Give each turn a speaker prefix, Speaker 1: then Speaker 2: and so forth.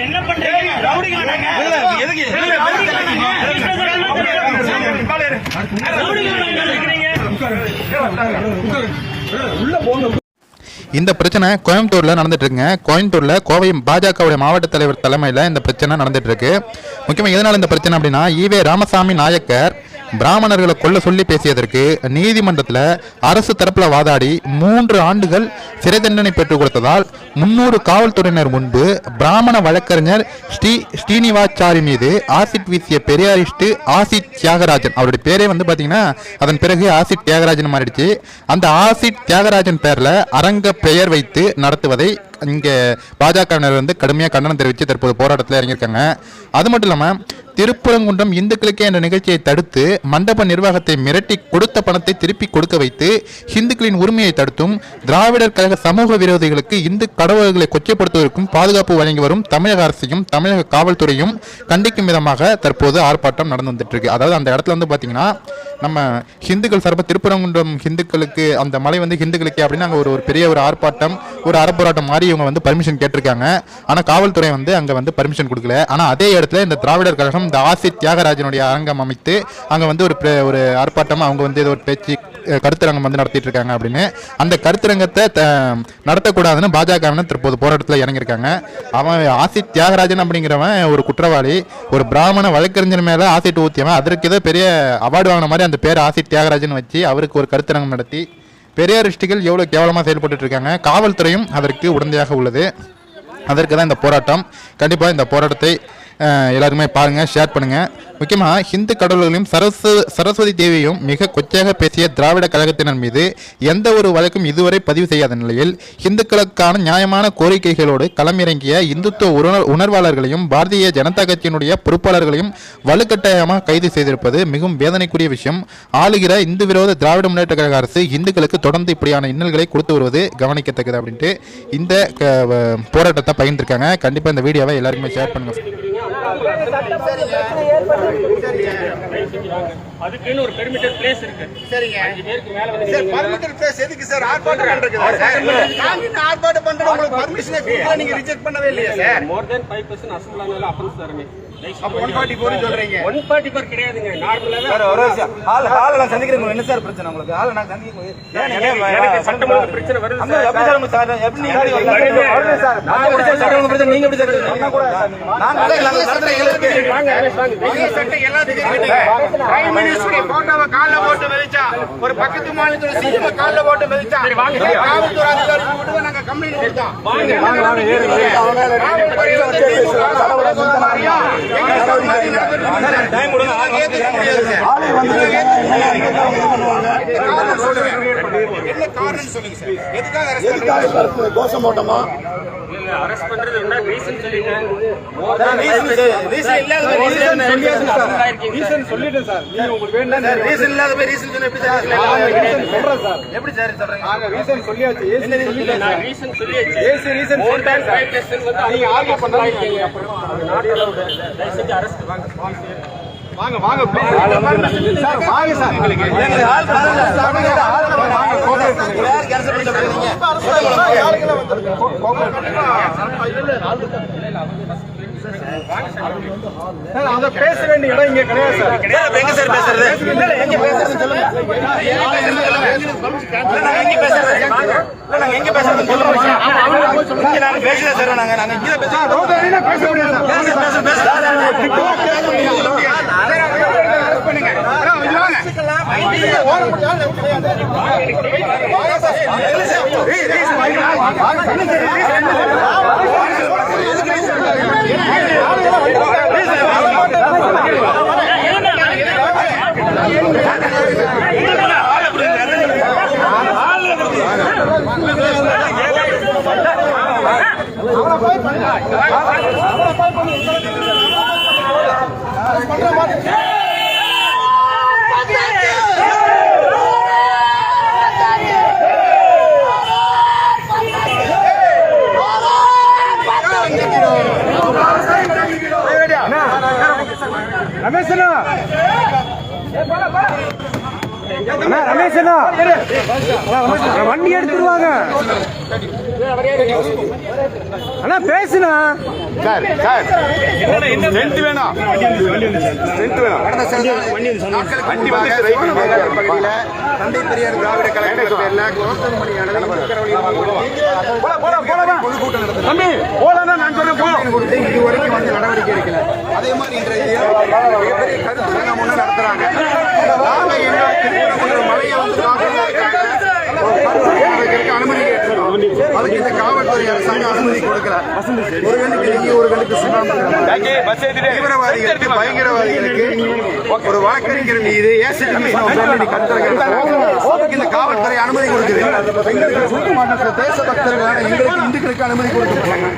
Speaker 1: என்ன பண்றீங்க
Speaker 2: இந்த பிரச்சனை கோயம்புத்தூர்ல நடந்துட்டு இருக்குங்க. கோயம்புத்தூர்ல கோவை பாஜகவுடைய மாவட்ட தலைவர் தலைமையில் இந்த பிரச்சனை நடந்துட்டு இருக்கு. முக்கியமாக எதனால இந்த பிரச்சனை அப்படின்னா ஈவே ராமசாமி நாயக்கர் பிராமணர்களை கொல்ல சொல்லி பேசியதற்கு நீதிமன்றத்தில் அரசு தரப்பில் வாதாடி மூன்று ஆண்டுகள் சிறை தண்டனை பெற்றுக் கொடுத்ததால் முன்னூறு காவல்துறையினர் முன்பு பிராமண வழக்கறிஞர் ஸ்ரீ ஸ்ரீனிவாச்சாரி மீது ஆசிட் வீசிய பெரியாரிஸ்ட் ஆசிட் தியாகராஜன். அவருடைய பேரே வந்து பார்த்தீங்கன்னா அதன் பிறகு ஆசிட் தியாகராஜன் மாறிடுச்சு. அந்த ஆசிட் தியாகராஜன் பேரில் அரங்க பெயர் வைத்து நடத்துவதை இங்கே பாஜகவினர் வந்து கடுமையாக கண்டனம் தெரிவித்து தற்போது போராட்டத்தில் இறங்கியிருக்காங்க. அது மட்டும் இல்லாமல் திருப்பரங்குன்றம் இந்துக்களுக்கே என்ற நிகழ்ச்சியை தடுத்து மண்டப நிர்வாகத்தை மிரட்டி கொடுத்த பணத்தை திருப்பி கொடுக்க வைத்து இந்துக்களின் உரிமையை தடுத்தும் திராவிடர் கழக சமூக விரோதிகளுக்கு இந்து கடவுள்களை கொச்சைப்படுத்துவதற்கும் பாதுகாப்பு வழங்கி வரும் தமிழக அரசையும் தமிழக காவல்துறையும் கண்டிக்கும் விதமாக தற்போது ஆர்ப்பாட்டம் நடந்து வந்துட்டு இருக்கு அதாவது அந்த இடத்துல வந்து பார்த்தீங்கன்னா நம்ம ஹிந்துக்கள் சார்பாக திருப்பரங்குன்றம் ஹிந்துக்களுக்கு அந்த மலை வந்து ஹிந்துக்களுக்கு அப்படின்னு அங்கே ஒரு ஒரு பெரிய ஒரு ஆர்ப்பாட்டம் ஒரு அறப்போராட்டம் மாதிரி இவங்க வந்து பர்மிஷன் கேட்டிருக்காங்க. ஆனால் காவல்துறை வந்து அங்கே வந்து பர்மிஷன் கொடுக்கல. ஆனால் அதே இடத்துல இந்த திராவிடர் கழகம் இந்த ஆசி தியாகராஜனுடைய அரங்கம் அமைத்து அங்கே வந்து ஒரு ஒரு ஆர்ப்பாட்டம் அவங்க வந்து ஏதோ ஒரு பேச்சு கருத்தரங்கம் வந்து நடத்திட்டு இருக்காங்க அப்படின்னு. அந்த கருத்தரங்கத்தை த- நடத்தக்கூடாதுன்னு பாஜகவினர் தற்போது போராட்டத்தில் இறங்கியிருக்காங்க. அவன் ஆசி தியாகராஜன் அப்படிங்கிறவன் ஒரு குற்றவாளி ஒரு பிராமண வழக்கறிஞர் மேலே ஆசிட் ஊற்றியவன் அதற்கு ஏதோ பெரிய அவார்டு வாங்கின மாதிரி அந்த பேர் ஆசி தியாகராஜன் வச்சு அவருக்கு ஒரு கருத்தரங்கம் நடத்தி பெரியாரிஸ்டுகள் எவ்வளோ கேவலமாக செயல்பட்டு இருக்காங்க காவல்துறையும் அதற்கு உடந்தையாக உள்ளது. அதற்கு தான் இந்த போராட்டம். கண்டிப்பாக இந்த போராட்டத்தை எல்லாருமே பாருங்கள் ஷேர் பண்ணுங்கள் முக்கியமாக ஹிந்து கடவுள்களையும் சரஸ்வ சரஸ்வதி தேவியையும் மிக கொச்சையாக பேசிய திராவிட கழகத்தினர் மீது எந்த ஒரு வழக்கும் இதுவரை பதிவு செய்யாத நிலையில் இந்துக்களுக்கான நியாயமான கோரிக்கைகளோடு களமிறங்கிய இந்துத்துவ உணர் உணர்வாளர்களையும் பாரதிய ஜனதா கட்சியினுடைய பொறுப்பாளர்களையும் வலுக்கட்டாயமாக கைது செய்திருப்பது மிகவும் வேதனைக்குரிய விஷயம். ஆளுகிற இந்து விரோத திராவிட முன்னேற்ற கழக அரசு இந்துக்களுக்கு தொடர்ந்து இப்படியான இன்னல்களை கொடுத்து வருவது கவனிக்கத்தக்கது அப்படின்ட்டு இந்த க- வ- போராட்டத்தை பகிர்ந்திருக்காங்க. கண்டிப்பாக இந்த வீடியோவை எல்லாருக்குமே ஷேர் பண்ணுங்கள்
Speaker 1: அதுக்குன்னு ஒரு பெர்மிட்டட் பிளேஸ் இருக்கு.
Speaker 3: சரிங்க.
Speaker 1: அஞ்சு பேருக்கு மேல வந்து
Speaker 3: சார் பர்மிட்டட் பிளேஸ் எதுக்கு சார்? ஆர்ப்பாட்டம் பண்றதுக்கு சார் ஆர்ப்பாட்டம் பண்றது உங்களுக்கு பர்மிஷனே கொடுக்கல நீங்க ரிஜெக்ட் பண்ணவே இல்லையா sir?
Speaker 1: More than five percent assemble ஆனாலும் அஃபென்ஸ் தரமே
Speaker 3: அப்ப ஒன் ஃபார்ட்டி ஃபோர் சொல்றீங்க.
Speaker 1: ஒன் ஃபார்ட்டி ஃபோர் கிடையாதுங்க நார்மலாவே
Speaker 4: சார் ஒரு விஷயம் ஆள் ஆள் நான் சந்திக்கிறேன். என்ன சார் பிரச்சனை உங்களுக்கு? ஆள் நான் சந்திக்க
Speaker 1: எனக்கு சட்டம் ஒழுங்கு பிரச்சனை வருது
Speaker 4: சார். எப்படி நீங்க பிரச்சனை நீங்க எப்படி சார்? நான்
Speaker 3: எல்லாத்துக்கும் இருக்குங்க. பிரைம் போட்டோவை கால்ல போட்டு மிதிச்சா ஒரு பக்கத்து மாநிலத்தோட சிஎம் கால்ல போட்டு மிதிச்சா காவல்துறை அதிகாரி விட்டு நாங்க கம்ப்ளைண்ட் கொடுத்தோம் காவல்துறை வந்து திமுக வோட சொந்த மாதிரியா? எங்க சொந்த மாதிரி நடந்துட்டு இருக்கு.
Speaker 4: டைம் கொடுங்க ஆள்
Speaker 3: ஏத்துக்க முடியாது சார். காரணம் சொல்லுங்க. என்ன? காரணம் சொல்லுங்க சார் எதுக்காக arrest பண்றீங்க?
Speaker 1: அரெஸ்ட் பண்றது என்ன? ரீசன் சொல்லிட்டேன்
Speaker 4: ரீசன் இல்லாத ரீசன்
Speaker 1: ரீசன்
Speaker 4: சொல்லிட்டேன் சார் நீங்க உங்களுக்கு வேண்டாம் ரீசன் இல்லாத போய் ரீசன் சொன்னா எப்படி சார் சொல்றேன் சார் எப்படி சார் சொல்றீங்க? நாங்க ரீசன் சொல்லியாச்சு. என்ன ரீசன்
Speaker 1: நான் ரீசன் சொல்லியாச்சு.
Speaker 4: AC reason
Speaker 1: more than five percent வந்து நீங்க ஆர்டர் பண்ணாதீங்க அப்புறம் நாட் அலௌட் தயவு செஞ்சு அரெஸ்ட் வாங்க.
Speaker 4: வாங்க வாங்க சார் வாங்க சார் எங்களுக்கு ஆள் பேச வேண்டிய இடம் இங்க கிடையாது சார் எங்க சார் பேசுறது எங்க பேசுறது சொல்லுங்க எங்க பேசுறது நாங்க எங்க பேசுறது சொல்லுங்க நாங்க பேசல சார் நாங்க நாங்க இங்க முடியாது பேச பேச போய் பண்ணுங்க பண்ற
Speaker 1: மாதிரி ரமேஷ் வண்டி எடுத்துருவாங்க. அண்ணா பேசுனா
Speaker 3: சார் சார். ஸ்ட்ரென்த் வேணும். ஸ்ட்ரென்த் வேணும். வண்டி தந்தை பெரியார் திராவிட கலைஞர் பேரில் கோஷம் பணியாளர்கள் போல
Speaker 1: போல போல நான் சொல்ல போல
Speaker 3: இது வரைக்கும் வந்து நடவடிக்கை அதே மாதிரி இன்றைய மிகப்பெரிய கருத்து சங்கம் ஒண்ணு நடத்துறாங்க. நாங்க எங்களோட திருப்பரங்குன்ற மலையை வந்து அனுமதி கேட்டிருக்கோம். அதுக்கு இந்த காவல்துறை அரசாங்கம் அனுமதி கொடுக்கல ஒரு நெய் ஒரு சுண்ணாம்பு தீவிரவாதிகளுக்கு பயங்கரவாதிகளுக்கு ஒரு வழக்கறிஞர் மீது ஏசிட் அதுக்கு இந்த காவல்துறை அனுமதி கொடுக்குது. எங்களுக்கு தேச பக்தர்களான எங்களுக்கு இந்துக்களுக்கு அனுமதி கொடுக்கப்பட்டாங்க